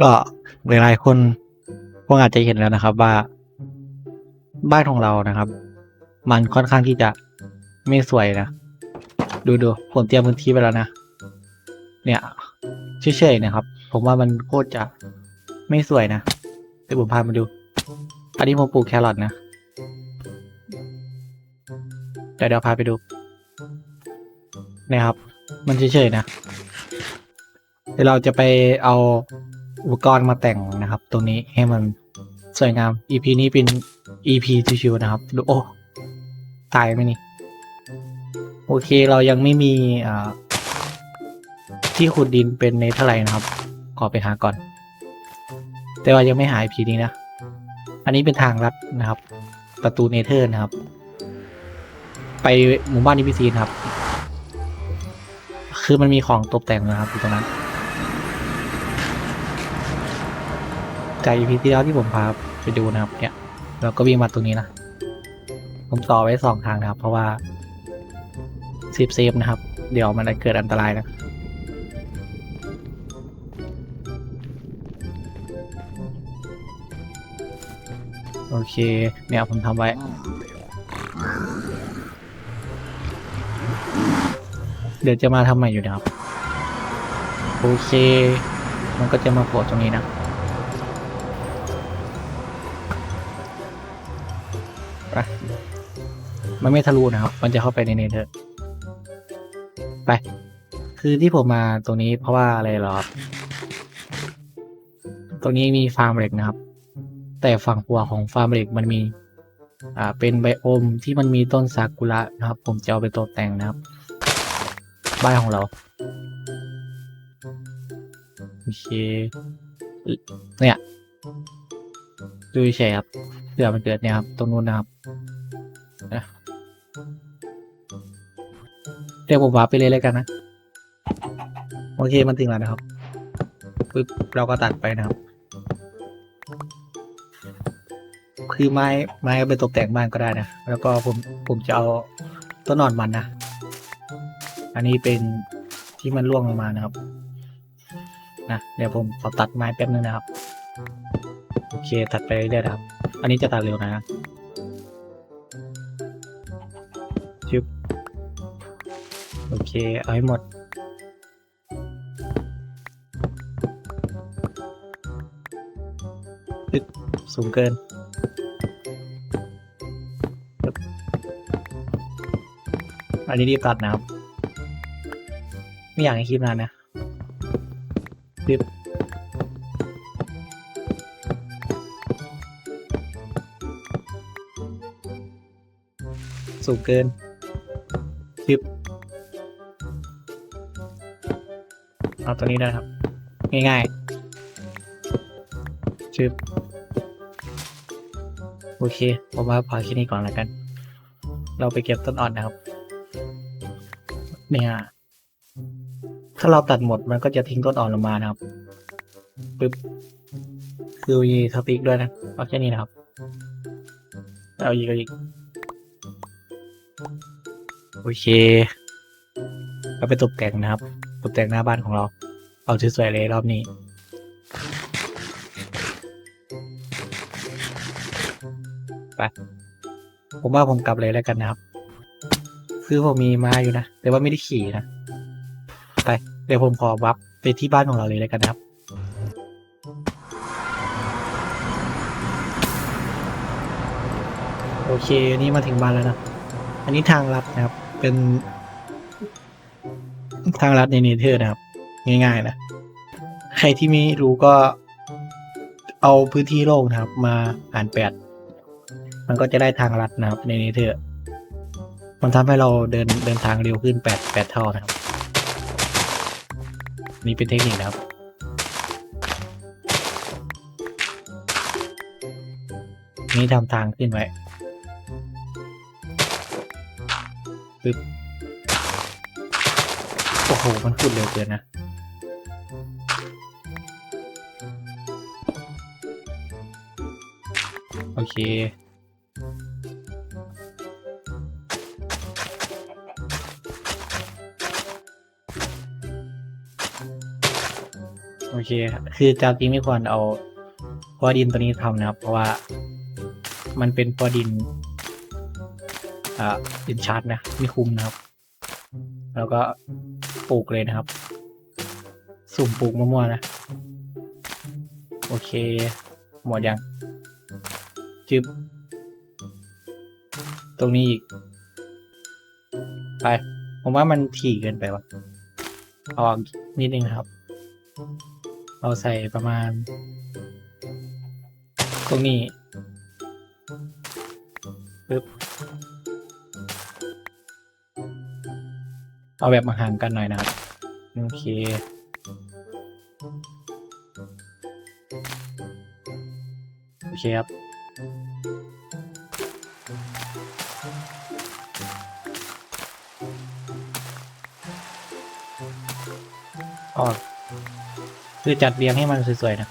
ก็หลายๆคนคงอาจจะเห็นแล้วนะครับว่าบ้านของเรานะครับ มันค่อนข้างที่จะไม่สวยนะ ดูดูผมเตรียมพื้นที่ไปแล้วนะ เนี่ยเฉยๆนะครับ ผมว่ามันโคตรจะไม่สวยนะเดี๋ยวผมพามาดู อันนี้ผมปลูกแครอทนะเดี๋ยวเดี๋ยวพาไปดูเนี่ยครับ มันเฉยๆนะ เดี๋ยวเราจะไปเอาอุปกรณ์มาแต่งนะครับตรงนี้ให้มันสวยงาม EP นี้เป็น EP ชิวๆนะครับดูโอ้ตายไหมนี่ โอเคเรายังไม่มีอ่าที่ขุดดินเป็นเนเธอร์ไลน์นะครับ ขอไปหาก่อน แต่ว่ายังไม่หาย EP นี้นะ อันนี้เป็นทางลัดนะครับ ประตูเนเธอร์นะครับ ไปหมู่บ้านนิพิซีนะครับ คือมันมีของตกแต่งนะครับอยู่ตรงนั้น จาก EP ที่แล้วที่ผมพาไปดูนะครับเนี่ยเราก็วิ่งมาตรงนี้นะ ผมต่อไว้สองทางนะครับ เพราะว่าเซฟเซฟนะครับ เดี๋ยวมันจะเกิดอันตรายนะโอเค เนี่ยผมทำไว้ เดี๋ยวจะมาทำใหม่อยู่นะครับ โอเค มันก็จะมาโผล่ตรงนี้นะ ไปมันไม่ทะลุนะครับ มันจะเข้าไปในเนเธอร์ไป คือที่ผมมาตรงนี้เพราะว่าอะไรหรอครับ ตรงนี้มีฟาร์มเหล็กนะครับ แต่ฝั่งขวาของฟาร์มเหล็กมันมี อ่า เป็นไบโอมที่มันมีต้นซากุระนะครับ ผมจะเอาไปตกแต่งนะครับ บ้านของเรา โอเค เนี่ย ดูเฉยครับเผื่อมันเกิดเนี่ยครับ ตรงนู้นนะครับเดี๋ยวผมวาร์ปไปเลยแล้วกันนะ โอเคมันถึงแล้วนะครับปึ๊บเราก็ตัดไปนะครับ คือไม้ไม้เอาไปตกแต่งบ้านก็ได้นะ แล้วก็ผมผมจะเอาต้นนอนมันนะ อันนี้เป็นที่มันร่วงลงมานะครับนะเดี๋ยวผมขอตัดไม้แป๊บนึงนะครับ เคตัดไปเรื่อยๆนะครับ อันนี้จะตัดเร็วนะชึบโอเค เอาให้หมดปึ๊บสูงเกินอันนี้รีบตัดนะครับ ไม่อยากให้คลิปนานนะ สูงเกินชึบเอาตัวนี้ได้ครับ ง่ายๆชึบโอเค ผมว่าพอแค่นี้ก่อนแล้วกัน เราไปเก็บต้นอ่อนนะครับ เนี่ย ถ้าเราตัดหมดมันก็จะทิ้งต้นอ่อนลงมานะครับปึ๊บคือมีสติ๊กด้วยนะเอาแค่นี้นะครับ เอาอีกเอาอีก โอเคเราไปตกแต่งนะครับ ตกแต่งหน้าบ้านของเรา เอาสวยๆเลยรอบนี้ไปผมว่าผมกลับเลยแล้วกันนะครับ คือผมมีมาอยู่นะ แต่ว่าไม่ได้ขี่นะ ไป เดี๋ยวผมขอวับไปที่บ้านของเราเลยแล้วกันนะครับโอเค นี่มาถึงบ้านแล้วนะ อันนี้ทางลัดนะครับ เป็นทางลัดในเนเธอร์นะครับ ง่ายๆนะ ใครที่ไม่รู้ก็เอาพื้นที่โล่งนะครับ มาอ่านแปด มันก็จะได้ทางลัดนะครับ ในเนเธอร์ มันทำให้เราเดินเดินทางเร็วขึ้นแปดแปดเท่านะครับ นี่เป็นเทคนิคนะครับนี่ทำทางขึ้นไว้ ปึ๊บ โอ้โห มันขุดเร็วเกินนะ โอเค โอเค คือจริงไม่ควรเอาพัวดินตัวนี้ทำนะครับ เพราะว่ามันเป็นพัวดิน อ่าดินชาร์จนะไม่คุ้มนะครับ แล้วก็ปลูกเลยนะครับ สุ่มปลูกมั่วๆนะ โอเค หมดยัง จึบ ตรงนี้อีก ไป ผมว่ามันถี่เกินไปวะเอาออกนิดนึงครับ เราใส่ประมาณ ตรงนี้ปึ๊บ เอาแบบมาห่างกันหน่อยนะครับ โอเค โอเคครับ ออกคือจัดเรียงให้มันสวยๆนะ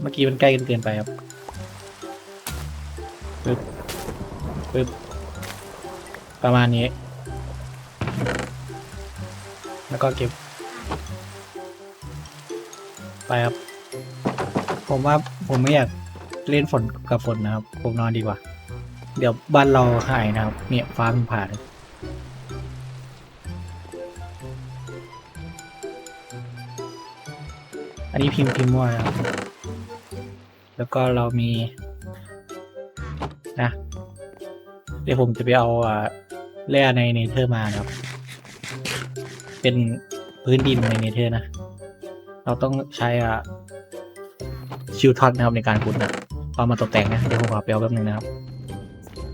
เมื่อกี้มันใกล้กันเกินไปครับปึ๊บปึ๊บประมาณนี้ ก็เก็บ ไปครับ ผมว่าผมไม่อยากเล่นฝนกับฝนนะครับ ผมนอนดีกว่า เดี๋ยวบ้านเราหายนะครับ เนี่ยฟ้ามันผ่าเลยอันนี้พิมพ์พิมพ์มั่วครับ แล้วก็เรามี นะ เดี๋ยวผมจะไปเอาแร่ในเนเธอร์มาครับ เป็นพื้นดินในเนเธอร์นะ เราต้องใช้อ่าชิวท็อตนะครับในการขุดนะเอามาตกแต่งนะ เดี๋ยวผมขอไปเอาแป๊บนึงนะครับ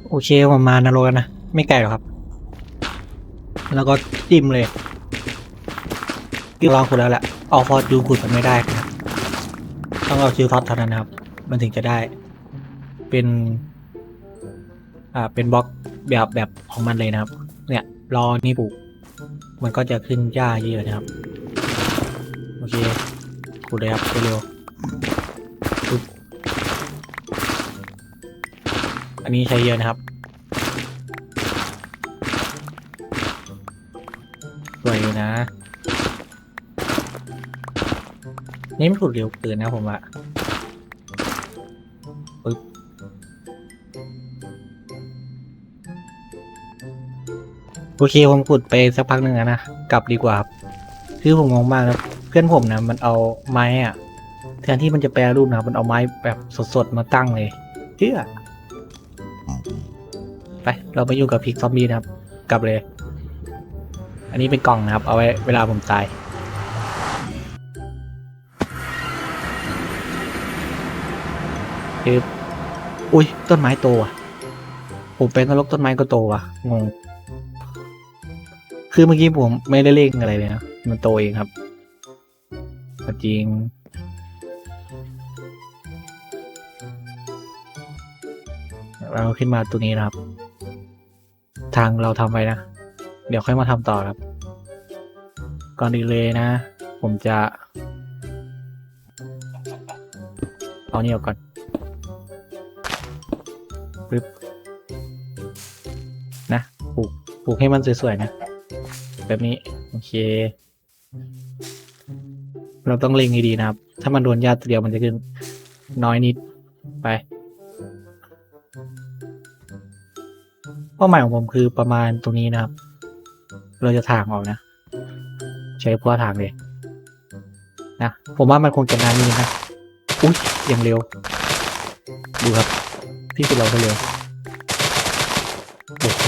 โอเคประมาณนรกกันนะ ไม่ไกลหรอกครับ แล้วก็จิ้มเลยลองขุดแล้วแหละเอาฟอร์จูขุดมันไม่ได้ครับต้องเอาชิวท็อตเท่านั้นนะครับ มันถึงจะได้ เป็น อ่า เป็นบล็อกแบบแบบของมันเลยนะครับ เนี่ย รอนี่ปลูก มันก็จะขึ้นหญ้าเยอะนะครับ โอเคขุดเลยครับเร็วอันนี้ใช้เยอะนะครับสวยอยู่นะ นี่มันขุดเร็วเกินนะผมว่า โอเคผมขุดไปสักพักหนึ่งแล้วนะ กลับดีกว่าครับคือผมงงมากครับเพื่อนผมนะมันเอาไม้อะแทนที่มันจะแปรรูปนะครับมันเอาไม้แบบสดๆมาตั้งเลยเชื่อไปเราไปอยู่กับพิกซอมบี้นะครับ กลับเลย อันนี้เป็นกล่องนะครับ เอาไว้เวลาผมตายคืออุ้ยต้นไม้โตอะผมเป็นนรกต้นไม้ก็โตอะงง คือเมื่อกี้ผมไม่ได้เล่งอะไรเลยนะ มันโตเองครับจริงเราขึ้นมาตัวนี้นะครับ ทางเราทำไปนะ เดี๋ยวค่อยมาทำต่อครับ ก่อนอื่นเลยนะ ผมจะ เอานี่ออกก่อนปึ๊บนะ ปลูก ปลูกให้มันสวยๆนะ แบบนี้ โอเค เราต้องเล็งให้ดีนะครับ ถ้ามันโดนญาตัวเดียวมันจะขึ้น น้อยนิดไปเป้าหมายของผมคือประมาณตรงนี้นะครับ เราจะถางออกนะ ใช้พวถางเลยนะผมว่ามันคงจะนานนิดนึงนะอุ้ยอย่างเร็ว ดูครับ ที่สุดเราก็เร็วโอ้โห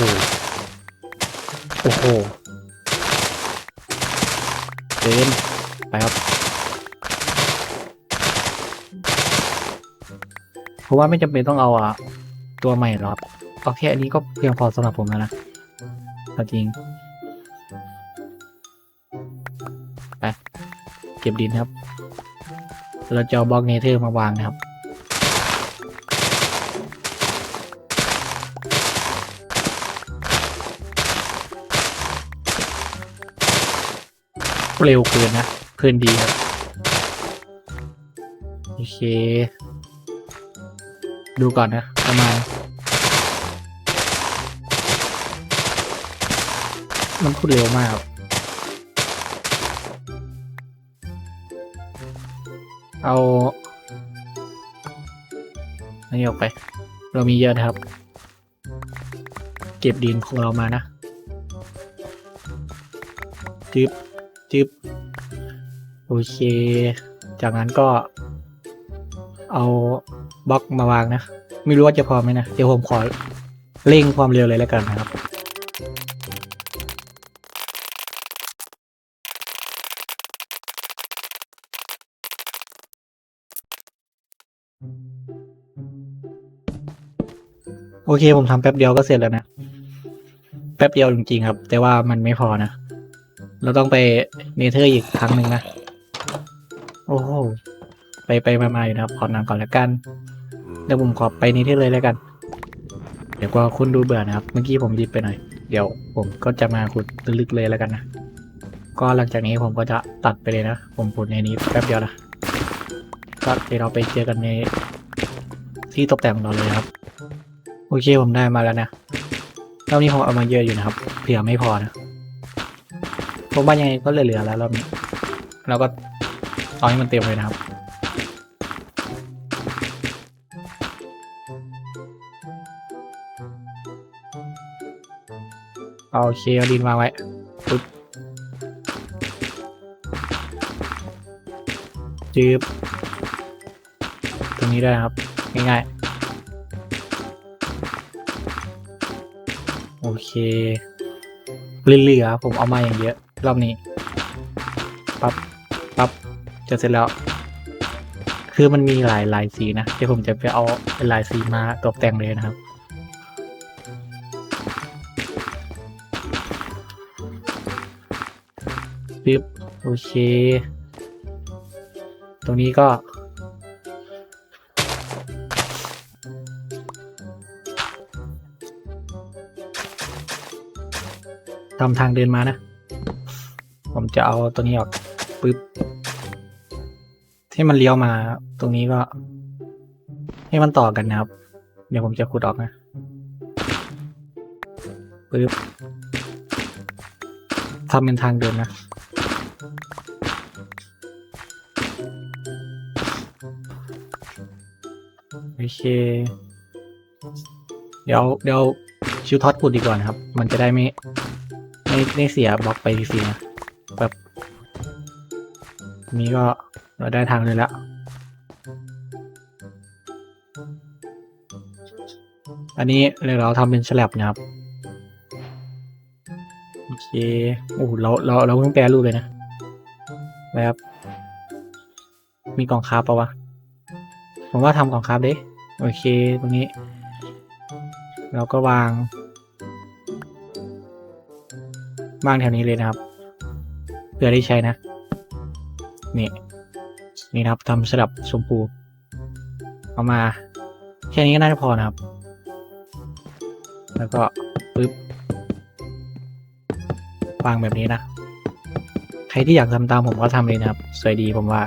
โอ้โห เกินไปครับ เพราะว่าไม่จำเป็นต้องเอาอะตัวใหม่หรอกเอาแค่อันนี้ก็เพียงพอสำหรับผมแล้วนะเอาจริง ไป เก็บดินครับเราจะเอาบล็อกเนเธอร์มาวางนะครับ เร็วเกินนะ เพื่อนดีครับ โอเค ดูก่อนนะ ประมาณ มันพูดเร็วมากครับเอาอันนี้ออกไป เรามีเยอะนะครับ เก็บดินของเรามานะจึ๊บ จึบโอเค จากนั้นก็เอาบล็อกมาวางนะ ไม่รู้ว่าจะพอไหมนะ เดี๋ยวผมขอเร่งความเร็วเลยแล้วกันนะครับโอเคผมทำแป๊บเดียวก็เสร็จแล้วนะ แป๊บเดียวจริงๆครับ แต่ว่ามันไม่พอนะ เราต้องไปเนเธอร์อีกครั้งหนึ่งนะ โอ้โห ไปไปมาๆอยู่นะครับขอนานก่อนแล้วกัน เดี๋ยวผมขอไปเนเธอร์เลยแล้วกัน เดี๋ยวก็คุณดูเบื่อนะครับ เมื่อกี้ผมดิบไปหน่อย เดี๋ยวผมก็จะมาขุดลึกๆเลยแล้วกันนะ ก็หลังจากนี้ผมก็จะตัดไปเลยนะ ผมขุดในนี้แป๊บเดียวนะก็เดี๋ยวเราไปเจอกันในที่ตกแต่งของเราเลยนะครับ โอเคผมได้มาแล้วนะรอบนี้ผมเอามาเยอะอยู่นะครับ เผื่อไม่พอนะ ผมว่ายังไงก็เหลือๆแล้วรอบนี้เราก็เอาให้มันเต็มเลยนะครับโอเคเอาดินวางไว้ปึ๊บจืบตรงนี้ได้ครับ ง่ายๆ โอเคเหลือๆผมเอามาอย่างเยอะ รอบนี้ปั๊บปั๊บจะเสร็จแล้ว คือมันมีหลายลายสีนะเดี๋ยวผมจะไปเอาเป็นลายสีมาตกแต่งเลยนะครับปึ๊บโอเค ตรงนี้ก็ ทำทางเดินมานะ ผมจะเอาตัวนี้ออกปึ๊บที่มันเลี้ยวมาตรงนี้ก็ ให้มันต่อกันนะครับ เดี๋ยวผมจะขุดออกนะปึ๊บทำเป็นทางเดินนะโอเค เดี๋ยวเดี๋ยวชิวท็อตขุดดีกว่านะครับ มันจะได้ไม่ไม่ไม่เสียบล็อกไปฟรีนะ นี้ก็เราได้ทางเลยละอันนี้เลยเราทำเป็นฉลับนะครับ โอเค โอ้เราเราเราเพิ่งแปลรูปเลยนะแบบมีกล่องคาร์บปะวะ ผมว่าทำกล่องคาร์บด้โอเค ตรงนี้ เราก็วาง วางแถวนี้เลยนะครับเพื่อได้ใช้นะ นี่ นี่นะครับทำสลับชมพูเอามา แค่นี้ก็น่าจะพอนะครับ แล้วก็ปึ๊บวางแบบนี้นะ ใครที่อยากทำตามผมก็ทำเลยนะครับ สวยดีผมว่า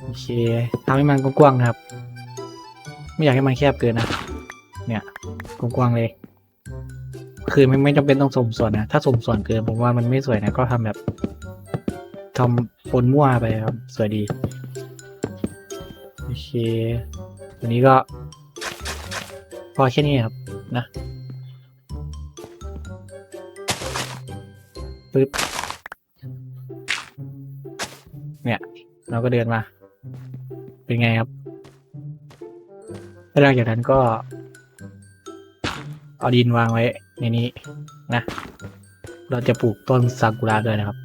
โอเคทำให้มันกว้างๆนะครับ ไม่อยากให้มันแคบเกินนะ เนี่ยกว้างๆเลย คือไม่ไม่จำเป็นต้องสมส่วนนะ ถ้าสมส่วนเกินผมว่ามันไม่สวยนะ ก็ทำแบบทำปนมั่วไปครับ สวยดี โอเควันนี้ก็ พอแค่นี้ครับนะปึ๊บเนี่ย เราก็เดินมา เป็นไงครับแล้วหลังจากนั้นก็ เอาดินวางไว้ ในนี้นะ เราจะปลูกต้นซากุระด้วยนะครับ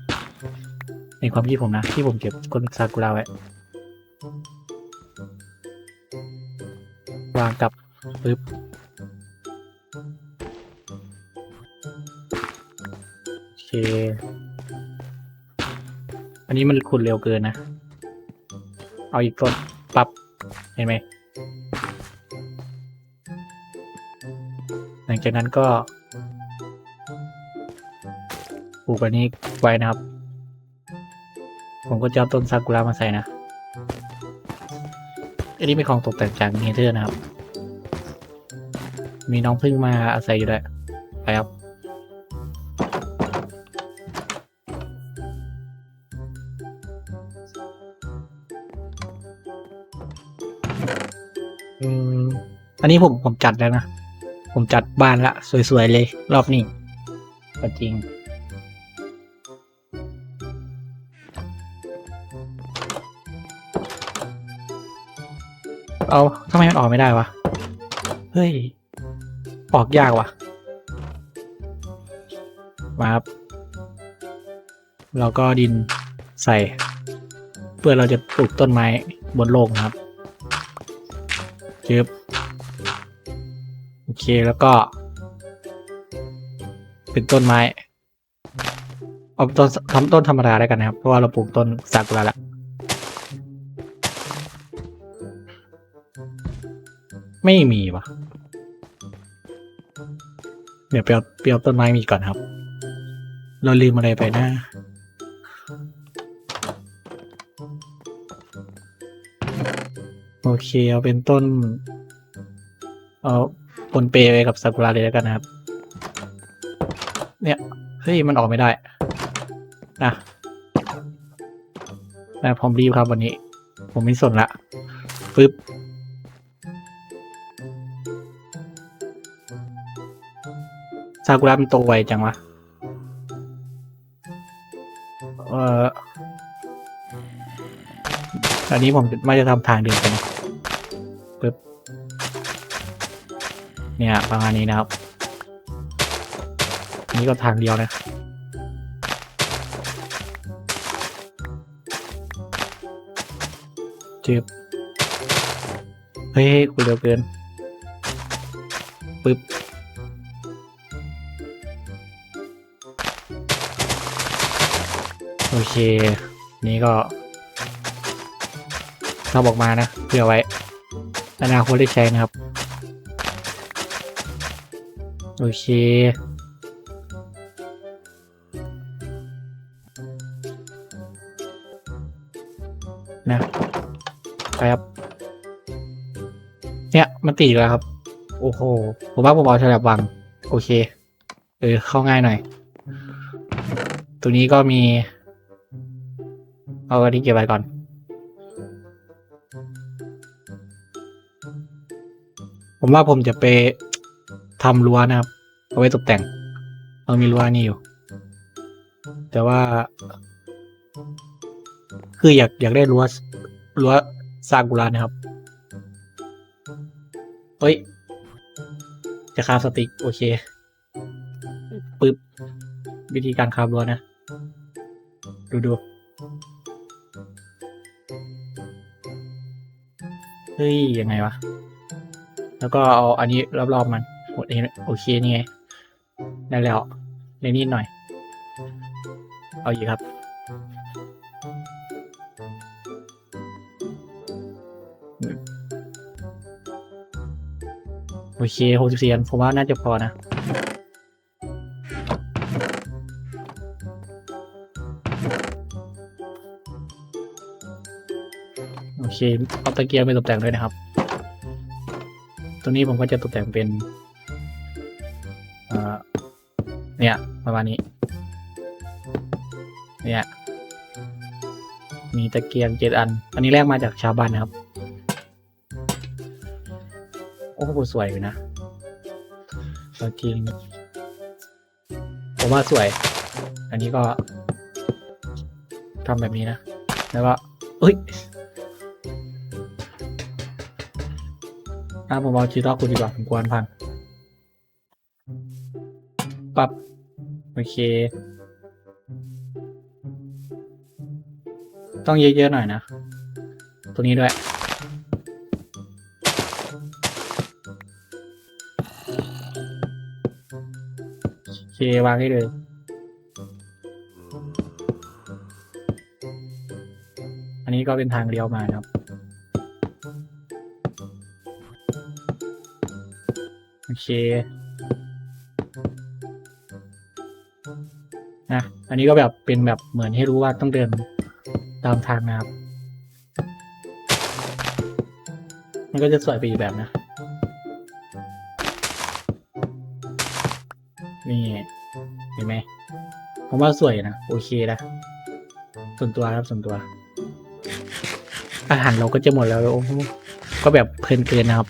ในความคิดผมนะ ที่ผมเก็บต้นซากุระไว้วางกับปึ๊บโอเค อันนี้มันขุดเร็วเกินนะ เอาอีกต้นปับ๊บเห็นไหม หลังจากนั้นก็ ปลูกอันนี้ไว้นะครับ ผมก็จะเอาต้นซากุระมาใส่นะ อันนี้เป็นของตกแต่งจากเนเธอร์นะครับ มีน้องพึ่งมาอาศัยอยู่ด้วยไปครับอันนี้ผมผมจัดแล้วนะ ผมจัดบ้านละ สวย ๆ เลย รอบนี้จริง เอาทำไมมันออกไม่ได้วะ เฮ้ย ออกยากวะมาครับเราก็ดินใส่ เพื่อเราจะปลูกต้นไม้บนโลกนะครับจึบโอเคแล้วก็ เป็นต้นไม้เอาต้นทำต้นธรรมดาได้กันนะครับ เพราะว่าเราปลูกต้นซากุระแล้ว ไม่มีวะเดี๋ยวเปียวเปียวต้นไม้มีก่อนครับ เราลืมอะไรไปนะโอเค เอาเป็นต้น เอาปนเปไปกับซากุระเลยแล้วกันนะครับ เนี่ย เฮ้ย มันออกไม่ได้ นะแต่ผมรีบครับวันนี้ ผมไม่สนละปึ๊บ ซากุระมันโตไวจังวะ เอ่ออันนี้ผมไม่จะทำทางเดินไปนะปึ๊บ เนี่ยประมาณนี้นะครับนนี้ก็ทางเดียวนะจืบเฮ้ยกูเร็วเกินปึ๊บ โอเค นี่ก็ทำออกมานะเพื่อไว้อนาคตได้ใช้นะครับ โอเคนะไปครับ เนี่ยมันตีแล้วครับ โอ้โห ผมว่าผมเอาฉลับวางโอเค เออ เข้าง่ายหน่อย ตัวนี้ก็มี เอาอันนี้เก็บไว้ก่อน ผมว่าผมจะไปทำรั้วนะครับ เอาไว้ตกแต่งเอามีรั้วนี่อยู่ แต่ว่า คืออยากอยากได้รั้วรั้วซากุระนะครับ เฮ้ย จะคาฟสติกโอเคปึ๊บวิธีการคาฟรั้วนะ ดูดู เฮ้ยยังไงวะ แล้วก็เอาอันนี้รอบๆมันหมดเองโอเคนี่ไงได้แล้วในนิดหน่อย เอาอีกครับ โอเคหกสิบสี่อันผมว่าน่าจะพอนะ โอเคเอาตะเกียงไปตกแต่งด้วยนะครับ ตัวนี้ผมก็จะตกแต่งเป็นเอ่อเนี่ยประมาณนี้ เนี่ย มีตะเกียงเจ็ดอัน อันนี้แรกมาจากชาวบ้านนะครับ โอ้โหสวยอยู่นะตะเกียงผมว่าสวย อันนี้ก็ทำแบบนี้นะ แล้วก็เอ้ยะผมเอาชีตอคุณดีกว่าผมกวนพังปรับโอเค ต้องเยอะๆหน่อยนะตัวนี้ด้วย โอเค วางให้เลยอันนี้ก็เป็นทางเลี้ยวมานะครับ เคนะอันนี้ก็แบบเป็นแบบเหมือนให้รู้ว่าต้องเดินตามทางนะครับ มันก็จะสวยไปอีกแบบนะ นี่เห็นไหมผมว่าสวยนะ โอเคนะ ส่วนตัวครับส่วนตัว อาหารเราก็จะหมดแล้วโอ้โหก็แบบเพลินเกินนะครับ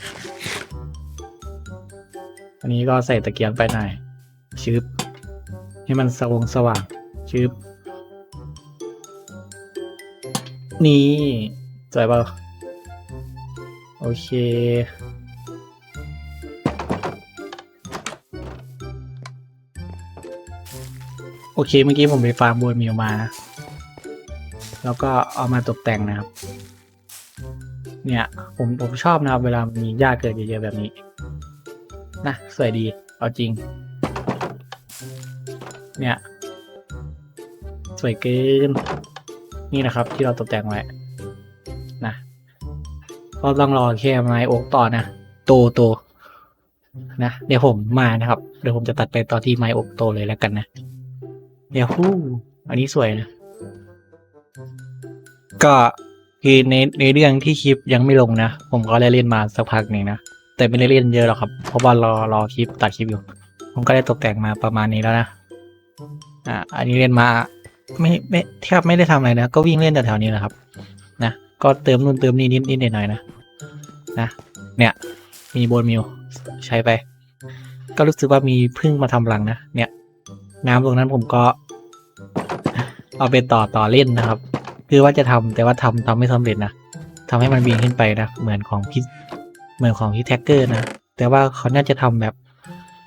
อันนี้ก็ใส่ตะเกียงไปหน่อยชืบให้มันสว่างสว่างชืบนี่สวยเปล่าโอเค โอเคเมื่อกี้ผมไปฟาร์มบัวมิวมานะ แล้วก็เอามาตกแต่งนะครับ เนี่ย ผมผมชอบนะครับ เวลามีหญ้าเกิดเยอะๆแบบนี้ นะสวยดี เอาจริง เนี่ย สวยเกิน นี่นะครับที่เราตกแต่งไว้นะก็ต้องรอแค่ไม้โอ๊กต่อนะ โตโตนะ เดี๋ยวผมมานะครับ เดี๋ยวผมจะตัดไปตอนที่ไม้โอ๊กโตเลยแล้วกันนะเดี๋ยวฮู้อันนี้สวยนะ ก็คือในในเรื่องที่คลิปยังไม่ลงนะ ผมก็ได้เล่นมาสักพักหนึ่งนะ แต่ไม่ได้เล่นเยอะหรอกครับ เพราะว่ารอรอคลิปตัดคลิปอยู่ ผมก็ได้ตกแต่งมาประมาณนี้แล้วนะ อ่า อันนี้เล่นมา ไม่ไม่แทบไม่ได้ทำอะไรนะ ก็วิ่งเล่นแต่แถวนี้แหละครับ นะ ก็เติมนู่นเติมนี่นิดนิดหน่อยๆนะ นะ เนี่ย มีโบนมิวใช้ไป ก็รู้สึกว่ามีพึ่งมาทำรังนะ เนี่ย น้ำตรงนั้นผมก็ เอาไปต่อต่อเล่นนะครับ คือว่าจะทำแต่ว่าทำทำไม่สำเร็จนะทำให้มันบินขึ้นไปนะ เหมือนของพี่ เหมือนของพี่แท็กเกอร์นะ แต่ว่าเขาน่าจะทำแบบ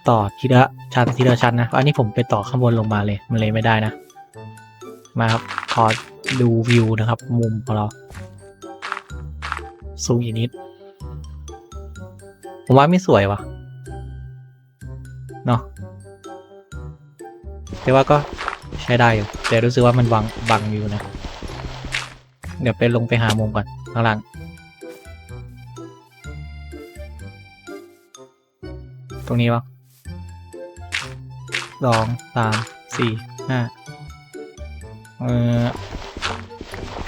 ต่อทีละชั้นทีละชั้นนะ อันนี้ผมไปต่อข้างบนลงมาเลย มันเลยไม่ได้นะ มาครับขอดูวิวนะครับ มุมของเราสูงอีกนิด ผมว่าไม่สวยวะเนาะแต่ว่าก็ใช้ได้อยู่ แต่รู้สึกว่ามันบังบังอยู่นะ เดี๋ยวไปลงไปหามุมก่อนข้างล่าง ตรงนี้ปะสองสามสี่ห้าเออ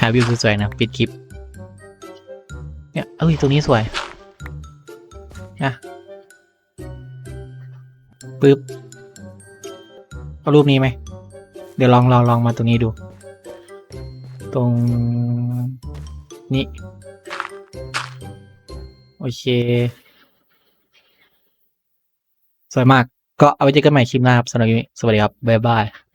หาวิวสวยๆนะ ปิดคลิป เนี่ย เอ้ย ตรงนี้สวยนะปึ๊บเอารูปนี้ไหม เดี๋ยวลองลองลองมาตรงนี้ดู ตรงนี้ โอเค สวยมาก ก็เอาไว้เจอกันใหม่คลิปหน้าครับสำหรับวันนี้สวัสดีครับ บ๊ายบาย